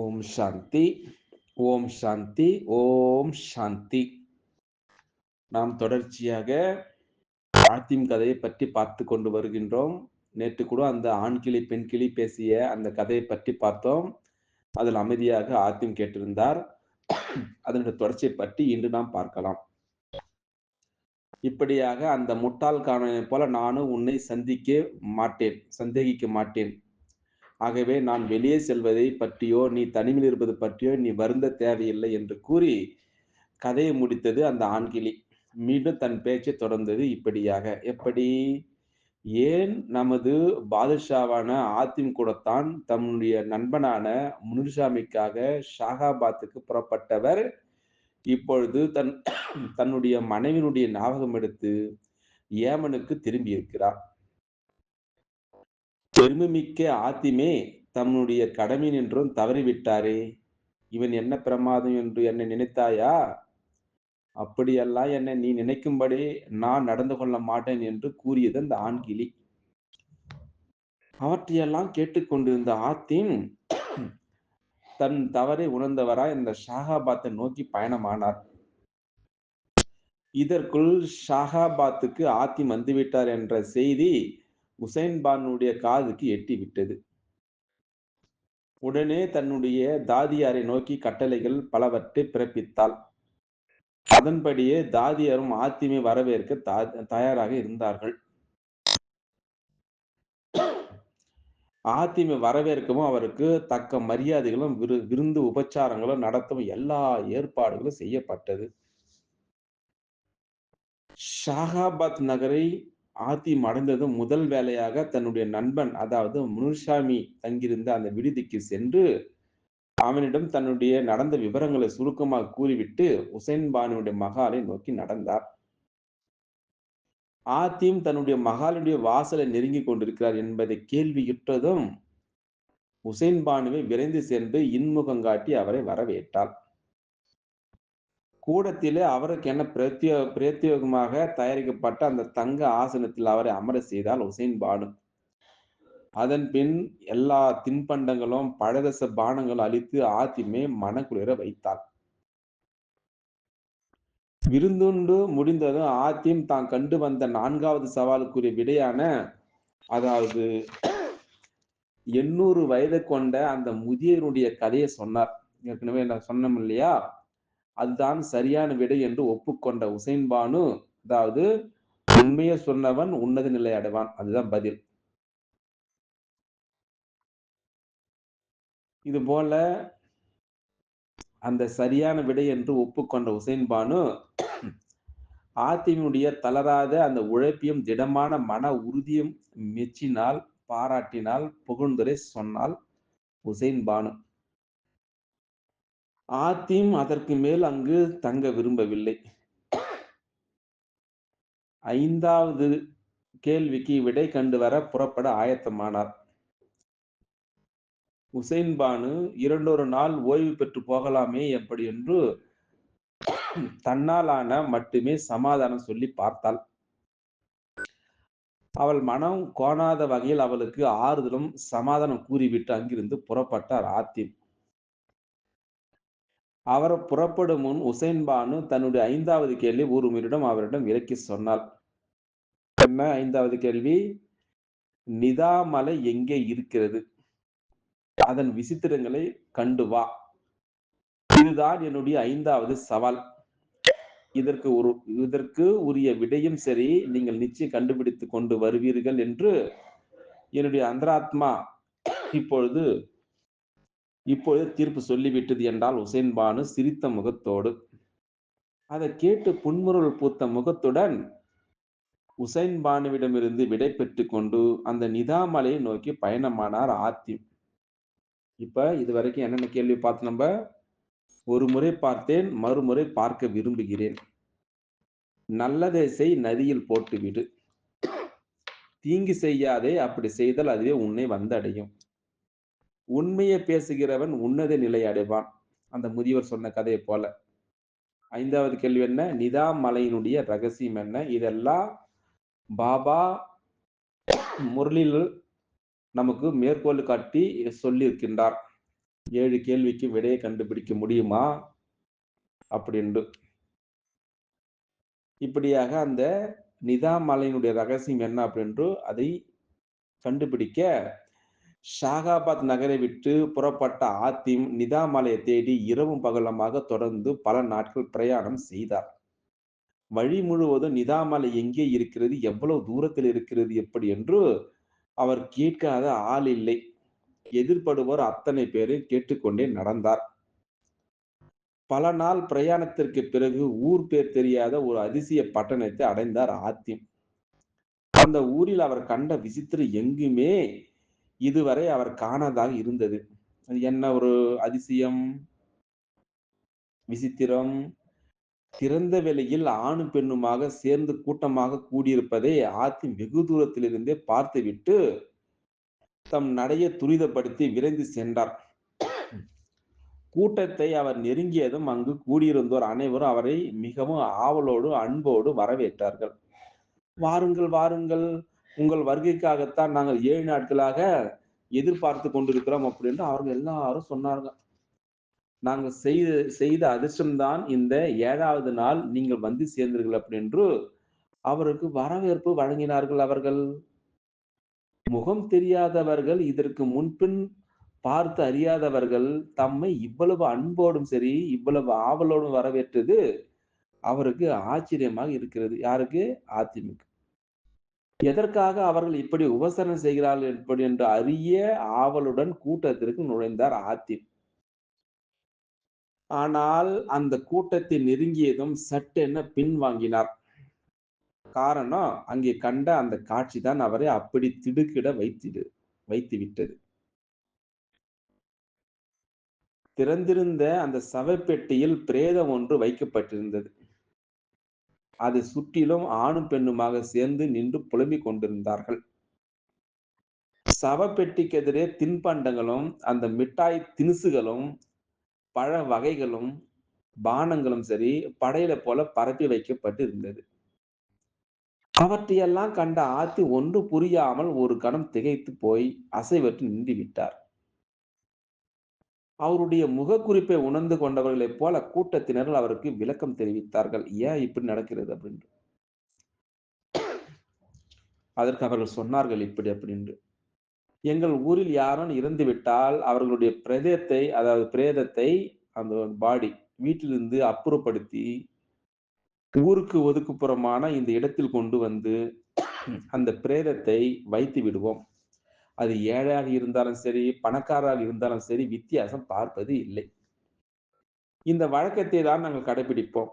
ஓம் சாந்தி ஓம் சாந்தி ஓம் சாந்தி நாம் தொடர்ச்சியாக ஆத்திம் கதையை பற்றி பார்த்து கொண்டு வருகின்றோம். நேற்று கூட அந்த ஆண் கிளி பெண் கிளி பேசிய அந்த கதையை பற்றி பார்த்தோம். அதில் அமைதியாக ஆத்திம் கேட்டிருந்தார். அதனுடைய தொடர்ச்சியை பற்றி இன்று நாம் பார்க்கலாம். இப்படியாக அந்த முட்டாள் காண போல நானும் உன்னை சந்திக்க மாட்டேன் சந்தேகிக்க மாட்டேன். ஆகவே நான் வெளியே செல்வதை பற்றியோ நீ தனிமையில் இருப்பது பற்றியோ நீ வருந்த தேவையில்லை என்று கூறி கதையை முடித்தது அந்த ஆண்கிளி. மீண்டும் தன் பேச்சை தொடர்ந்தது இப்படியாக. எப்படி? ஏன் நமது பாதுஷாவான ஆத்திம் கூடத்தான் தன்னுடைய நண்பனான முனுசாமிக்காக ஷாகாபாத்துக்கு புறப்பட்டவர். இப்பொழுது தன் தன்னுடைய மனைவினுடைய ஞாபகம் எடுத்து ஏமனுக்கு திரும்பி இருக்கிறார் பெருமைமிக்க ஆத்திமே தன்னுடைய கடமை என்றும் தவறிவிட்டாரே. இவன் என்ன பிரமாதம் என்று என்னை நினைத்தாயா? அப்படியெல்லாம் என்னை நீ நினைக்கும்படி நான் நடந்து கொள்ள மாட்டேன் என்று கூறியது அந்த ஆண்கிளி அவற்றையெல்லாம் கேட்டுக்கொண்டிருந்த ஆத்தின் தன் தவறை உணர்ந்தவராய் இந்த ஷாகாபாத்தை நோக்கி பயணமானார். இதற்குள் ஷாகாபாத்துக்கு ஆத்தி வந்துவிட்டார் என்ற செய்தி உசைன் பானுடைய காதுக்கு எட்டி விட்டது. உடனே தன்னுடைய தாதியாரை நோக்கி கட்டளைகள் பலவற்றை பிறப்பித்தாள். அதன்படியே தாதியாரும் ஆத்திமை வரவேற்க தயாராக இருந்தார்கள். ஆத்திமை வரவேற்கவும் அவருக்கு தக்க மரியாதைகளும் விரு விருந்து உபச்சாரங்களும் நடத்தவும் எல்லா ஏற்பாடுகளும் செய்யப்பட்டது. ஷாகாபாத் நகரை ஆத்திம் அடைந்ததும் முதல் வேலையாக தன்னுடைய நண்பன் அதாவது முனுசாமி தங்கியிருந்த அந்த விடுதிக்கு சென்று அவனிடம் தன்னுடைய நடந்த விவரங்களை சுருக்கமாக கூறிவிட்டு உசைன் பானுடைய மகாலை நோக்கி நடந்தார். ஆத்தியும் தன்னுடைய மகாலுடைய வாசலை நெருங்கி கொண்டிருக்கிறார் என்பதை கேள்வியுற்றதும் உசைன் பானுவை விரைந்து சென்று இன்முகம் காட்டி அவரை வரவேற்றார் கூடத்திலே அவருக்கு என்ன பிரத்யோ பிரத்யோகமாக தயாரிக்கப்பட்ட அந்த தங்க ஆசனத்தில் அவரை அமர செய்தால் உசைன் பானு. அதன் பின் எல்லா தின்பண்டங்களும் பழதச பானங்களும் அழித்து ஆத்திமே மனக்குளிர வைத்தார் விருந்துண்டு முடிந்ததும் ஆத்தியம் தான் கண்டு வந்த நான்காவது சவாலுக்குரிய விடையான அதாவது எண்ணூறு வயது கொண்ட அந்த முதியவருடைய கதையை சொன்னார். ஏற்கனவே நான் சொன்னோம் இல்லையா? அதுதான் சரியான விடை என்று ஒப்புக்கொண்ட உசைன் பானு. அதாவது உண்மையை சொன்னவன் உன்னத நிலை அடைவான். அதுதான் பதில். இது போல அந்த சரியான விடை என்று ஒப்புக்கொண்ட உசைன் பானு ஆத்தினுடைய தளராத அந்த உழைப்பியும் திடமான மன உறுதியும் மெச்சினால் பாராட்டினால் புகழ்ந்துரை சொன்னால் உசைன் பானு. ஆத்திம் அதற்கு மேல் அங்கு தங்க விரும்பவில்லை. ஐந்தாவது கேள்விக்கு விடை கண்டு வர புறப்பட ஆயத்தமானார். உசைன் பானு இரண்டொரு நாள் ஓய்வு பெற்று போகலாமே எப்படி? என்று தன்னாலான மட்டுமே சமாதானம் சொல்லி பார்த்தாள். அவள் மனம் கோணாத வகையில் அவளுக்கு ஆறுதலும் சமாதானம் கூறிவிட்டு அங்கிருந்து புறப்பட்டார் ஆத்திம். அவர் புறப்படும் முன் உசைன் பானு தன்னுடைய ஐந்தாவது கேள்வி ஒருவரிடம் அவரிடம் விலக்கி சொன்னாள். என்ன ஐந்தாவது கேள்வி? நிதாமலை எங்கே இருக்கிறது? அதன் விசித்திரங்களை கண்டு வா. இதுதான் என்னுடைய ஐந்தாவது சவால். இதற்கு ஒரு இதற்கு உரிய விடையும் சரி நீங்கள் நிச்சயம் கண்டுபிடித்து கொண்டு வருவீர்கள் என்று என்னுடைய அந்தராத்மா இப்பொழுது இப்பொழுது தீர்ப்பு சொல்லிவிட்டது என்றால் உசைன் பானு சிரித்த முகத்தோடு அதை கேட்டு புன்முருள் பூத்த முகத்துடன் உசைன் பானுவிடமிருந்து விடை பெற்று கொண்டு அந்த நிதாமலையை நோக்கி பயணமானார் ஆத்தி இப்ப இது வரைக்கும் என்னென்ன கேள்வி பார்த்து நம்ம? ஒரு முறை பார்த்தேன் மறுமுறை பார்க்க விரும்புகிறேன். நல்லதை செய் நதியில் போட்டு விடு தீங்கு செய்யாதே அப்படி செய்தால் அதுவே உன்னை வந்தடையும். உண்மையை பேசுகிறவன் உன்னத நிலை அடைவான். அந்த முதியவர் சொன்ன கதையை போல. ஐந்தாவது கேள்வி என்ன? நிதாமலையினுடைய ரகசியம் என்ன? இதெல்லாம் பாபா முரளியில் நமக்கு மேற்கோள் காட்டி சொல்லியிருக்கின்றார். ஏழு கேள்விக்கு விடையை கண்டுபிடிக்க முடியுமா? அப்படின்ட்டு இப்படியாக அந்த நிதா மலையினுடைய ரகசியம் என்ன அப்படின்று அதை கண்டுபிடிக்க, ஷாகாபாத் நகரை விட்டு புறப்பட்ட ஆத்திம் நிதாமலையை தேடி இரவும் பகலமாக தொடர்ந்து பல நாட்கள் பிரயாணம் செய்தார். வழி முழுவதும் நிதாமலை எங்கே இருக்கிறது? எவ்வளவு தூரத்தில் இருக்கிறது? எப்படி என்று அவர் கேட்காத ஆள் இல்லை. எதிர்படுவோர் அத்தனை பேரும் கேட்டுக்கொண்டே நடந்தார். பல நாள் பிரயாணத்திற்கு பிறகு ஊர் பேர் தெரியாத ஒரு அதிசய பட்டணத்தை அடைந்தார் ஆத்திம். அந்த ஊரில் அவர் கண்ட விசித்திரம் எங்குமே இதுவரை அவர் காணாதாக இருந்தது. அது என்ன ஒரு அதிசயம்? விசித்திரம். திறந்த வெளியில் ஆணும், பெண்ணுமாக சேர்ந்து கூட்டமாக கூடியிருப்பதை ஆத்தி வெகு தூரத்திலிருந்தே பார்த்துவிட்டு, தம் நடைய துரிதப்படுத்தி விரைந்து சென்றார். கூட்டத்தை அவர் நெருங்கியதும் அங்கு கூடியிருந்தோர் அனைவரும் அவரை மிகவும் ஆவலோடு, அன்போடு வரவேற்றார்கள். "வாருங்கள், வாருங்கள். உங்கள் வருகைக்காகத்தான் நாங்கள் ஏழு நாட்களாக எதிர்பார்த்து கொண்டிருக்கிறோம்" அப்படின்னு அவர்கள் எல்லாரும் சொன்னாருங்க நாங்கள் செய்த செய்த அதிர்ஷ்டம் தான் இந்த ஏழாவது நாள் நீங்கள் வந்து சேர்ந்தீர்கள்" அப்படின்று அவருக்கு வரவேற்பு வழங்கினார்கள் அவர்கள். முகம் தெரியாதவர்கள், இதற்கு முன்பின் பார்த்து அறியாதவர்கள் தம்மை இவ்வளவு அன்போடும் சரி, இவ்வளவு ஆவலோடும் வரவேற்றது அவருக்கு ஆச்சரியமாக இருக்கிறது. யாருக்கு? அதிமுக எதற்காக அவர்கள் இப்படி உபசரணம் செய்கிறார்கள் எப்படி என்று அறிய ஆவலுடன் கூட்டத்திற்கு நுழைந்தார் ஆத்திப் ஆனால் அந்த கூட்டத்தை நெருங்கியதும் சட்டென பின்வாங்கினார். காரணம், அங்கே கண்ட அந்த காட்சி தான் அவரை அப்படி திடுக்கிட வைத்திடு வைத்துவிட்டது. திறந்திருந்த அந்த சவப்பெட்டியில் பிரேதம் ஒன்று வைக்கப்பட்டிருந்தது. அதை சுற்றிலும் ஆணும், பெண்ணுமாக சேர்ந்து நின்று புலம்பிக் கொண்டிருந்தார்கள். சவப்பெட்டிக்கு எதிரே தின்பண்டங்களும், அந்த மிட்டாய் தினுசுகளும், பழ வகைகளும், பானங்களும் சரி, படையில போல பரப்பி வைக்கப்பட்டு இருந்தது. அவற்றையெல்லாம் கண்ட ஆத்தி ஒன்றும் புரியாமல் ஒரு கணம் திகைத்துப் போய் அசைவற்று நின்று விட்டார். அவருடைய முகக்குறிப்பை உணர்ந்து கொண்டவர்களைப் போல கூட்டத்தினர்கள் அவருக்கு விளக்கம் தெரிவித்தார்கள். "ஏன் இப்படி நடக்கிறது?" அப்படின்ட்டு. அதற்கு அவர்கள் சொன்னார்கள் இப்படி அப்படின்ட்டு. "எங்கள் ஊரில் யாரும் இறந்துவிட்டால் அவர்களுடைய பிரேதத்தை அதாவது பிரேதத்தை அந்த பாடி வீட்டிலிருந்து அப்புறப்படுத்தி, ஊருக்கு ஒதுக்குப்புறமான இந்த இடத்தில் கொண்டு வந்து அந்த பிரேதத்தை வைத்து விடுவோம். அது ஏழையாக இருந்தாலும் சரி, பணக்காரராக இருந்தாலும் சரி வித்தியாசம் பார்ப்பது இல்லை. இந்த வழக்கத்தை தான் நாங்கள் கடைபிடிப்போம்.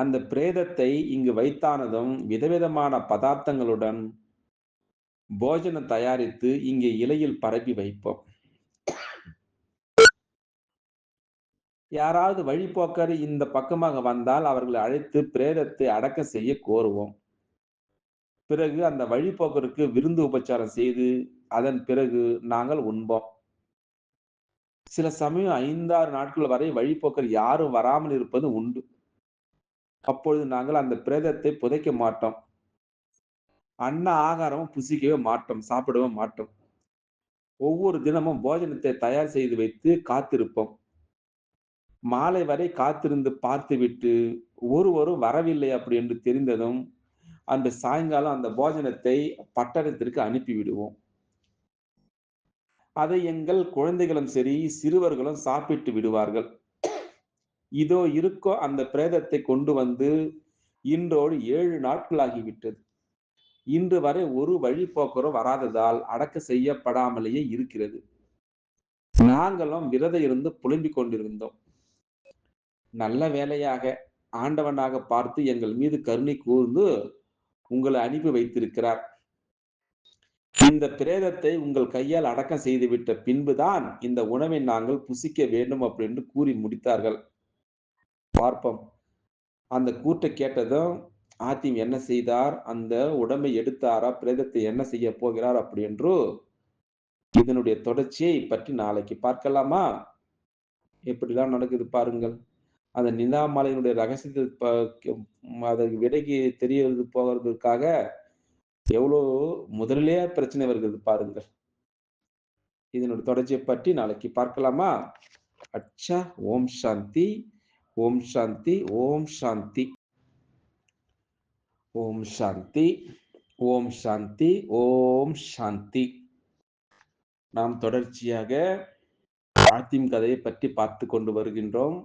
அந்த பிரேதத்தை இங்கு வைத்தானதும் விதவிதமான பதார்த்தங்களுடன் போஜனம் தயாரித்து இங்கே இலையில் பரப்பி வைப்போம். யாராவது வழிபோக்கர் இந்த பக்கமாக வந்தால் அவர்களை அழைத்து பிரேதத்தை அடக்கம் செய்ய கோருவோம். பிறகு அந்த வழிப்போக்கருக்கு விருந்து உபச்சாரம் செய்து, அதன் பிறகு நாங்கள் உண்போம். சில சமயம் 5, 6 நாட்கள் வரை வழிப்போக்கர் யாரும் வராமல் இருப்பது உண்டு. அப்பொழுது நாங்கள் அந்த பிரேதத்தை புதைக்க மாட்டோம். அன்ன ஆகாரமும் புசிக்கவே மாட்டோம். சாப்பிடவும் மாட்டோம். ஒவ்வொரு தினமும் போஜனத்தை தயார் செய்து வைத்து காத்திருப்போம். மாலை வரை காத்திருந்து பார்த்துவிட்டு, ஒருவரும் வரவில்லை அப்படி என்று தெரிந்ததும், அன்று சாயங்காலம் அந்த போஜனத்தை பட்டணத்திற்கு அனுப்பி விடுவோம். அதை எங்கள் குழந்தைகளும் சரி, சிறுவர்களும் சாப்பிட்டு விடுவார்கள். இதோ இருக்கோ அந்த பிரேதத்தை கொண்டு வந்து இன்றோடு ஏழு நாட்களாகிவிட்டது இன்று வரை ஒரு வழிப்போக்கரும் வராததால் அடக்கம் செய்யப்படாமலேயே இருக்கிறது. நாங்களும் விரதம் இருந்து புலம்பிக் கொண்டிருந்தோம். நல்ல வேலையாக ஆண்டவனாக பார்த்து எங்கள் மீது கருணை கூர்ந்து உங்களை அனுப்பி வைத்திருக்கிறார். இந்த பிரேதத்தை உங்கள் கையால் அடக்கம் செய்துவிட்ட பின்புதான் இந்த உணவை நாங்கள் புசிக்க வேண்டும் அப்படி என்று கூறி முடித்தார்கள். பார்ப்போம். அந்த கூட்டை கேட்டதும் ஆத்திம் என்ன செய்தார்? அந்த உடம்பை எடுத்தாரா? பிரேதத்தை என்ன செய்ய போகிறார்? அப்படின்று இதனுடைய தொடர்ச்சியை பற்றி நாளைக்கு பார்க்கலாமா? எப்படிலாம் நடக்குது பாருங்கள். அந்த நிலாமலையினுடைய ரகசியத்தை அதற்கு விலைக்கு தெரியறது போகிறதுக்காக எவ்வளோ முதலிலேயே பிரச்சனை வருகிறது பாருங்கள். இதனுடைய தொடர்ச்சியை பற்றி நாளைக்கு பார்க்கலாமா? அச்சா ஓம் சாந்தி ஓம் சாந்தி ஓம் சாந்தி. ஓம் சாந்தி ஓம் சாந்தி ஓம் சாந்தி. நாம் தொடர்ச்சியாக ஆத்திம் கதையை பற்றி பார்த்து கொண்டு வருகின்றோம்.